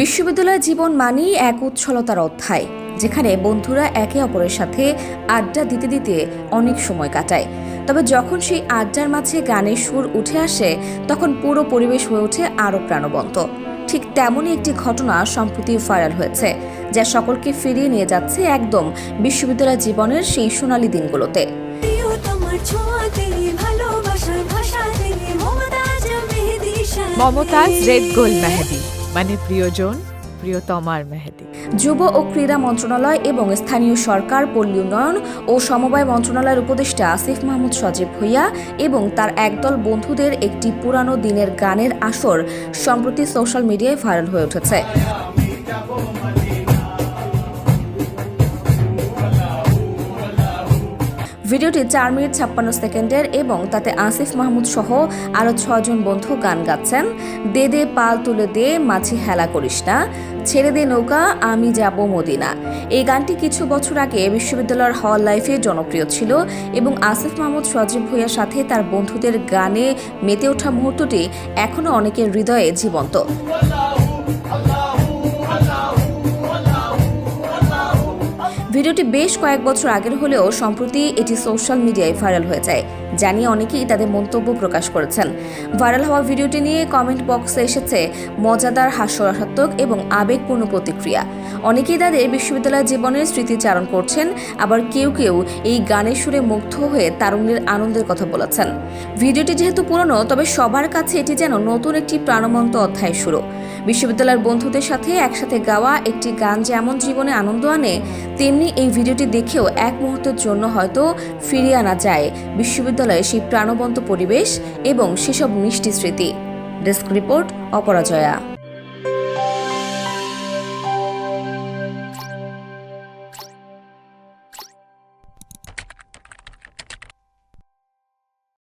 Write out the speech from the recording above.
বিশ্ববিদ্যালয় জীবন মানেই এক উচ্ছলতার অধ্যায় যেখানে বন্ধুরা একে অপরের সাথে আড্ডা দিতে দিতে অনেক সময় কাটায়। তবে যখন সেই আড্ডার মাঝে গানের সুর উঠে আসে তখন পুরো পরিবেশ হয়ে ওঠে আরও প্রাণবন্ত। ঠিক তেমনই একটি ঘটনা সম্প্রতি ভাইরাল হয়েছে যা সকলকে ফিরিয়ে নিয়ে যাচ্ছে একদম বিশ্ববিদ্যালয় জীবনের সেই সোনালি দিনগুলোতে। মমতাজ রেড গোল মেহেদি। মানে প্রিয়জন প্রিয়তমার মেহেদি। যুব ও ক্রীড়া মন্ত্রণালয় এবং স্থানীয় সরকার, পল্লী উন্নয়ন ও সমবায় মন্ত্রণালয়ের উপদেষ্টা আসিফ মাহমুদ সজীব ভুইয়া এবং তার একদল বন্ধুদের একটি পুরানো দিনের গানের আসর সম্প্রতি সোশ্যাল মিডিয়ায় ভাইরাল হয়ে উঠেছে। ভিডিওটি চার মিনিট ছাপ্পান্ন সেকেন্ডের এবং তাতে আসিফ মাহমুদ সহ আরও ছজন বন্ধু গান গাচ্ছেন। দে দে পাল তুলে দে, মাঝি হেলা করিস না। ছেড়ে দে নৌকা, আমি যাব মদিনা। এই গানটি কিছু বছর আগে বিশ্ববিদ্যালয়ের হল লাইফে জনপ্রিয় ছিল এবং আসিফ মাহমুদ, সজীব ভুইয়ার সাথে তার বন্ধুদের গানে মেতে ওঠা মুহূর্তটি এখনও অনেকের হৃদয়ে জীবন্ত। ভিডিওটি বেশ কয়েক বছর আগের হলেও সম্প্রতি এটি সোশ্যাল মিডিয়ায় ভাইরাল হয়ে যায়, জানিয়ে অনেকেই তাদের মন্তব্য প্রকাশ করেছেন। ভাইরাল হওয়া ভিডিওটি নিয়ে কমেন্ট বক্সে এসেছে, মজাদার, হাস্যরসাত্মক এবং আবেগপূর্ণ প্রতিক্রিয়া। অনেকেই তাদের বিশ্ববিদ্যালয় জীবনের স্মৃতিচারণ করছেন, আবার কেউ কেউ এই গানের সুরে মুগ্ধ হয়ে তারুণ্যের আনন্দের কথা বলেছেন। ভিডিওটি যেহেতু পুরনো, তবে সবার কাছে এটি যেন নতুন একটি প্রাণবন্ত অধ্যায় শুরু। বিশ্ববিদ্যালয়ের বন্ধুদের সাথে একসাথে গাওয়া একটি গান যেমন জীবনে আনন্দ আনে তেমনি এই ভিডিওটি দেখেও এক মুহূর্তের জন্য হয়তো ফিরিয়ে আনা যায় বিশ্ববিদ্যালয়ের সেই প্রাণবন্ত পরিবেশ এবং সেসব মিষ্টি স্মৃতি। Desk report Aparajaya.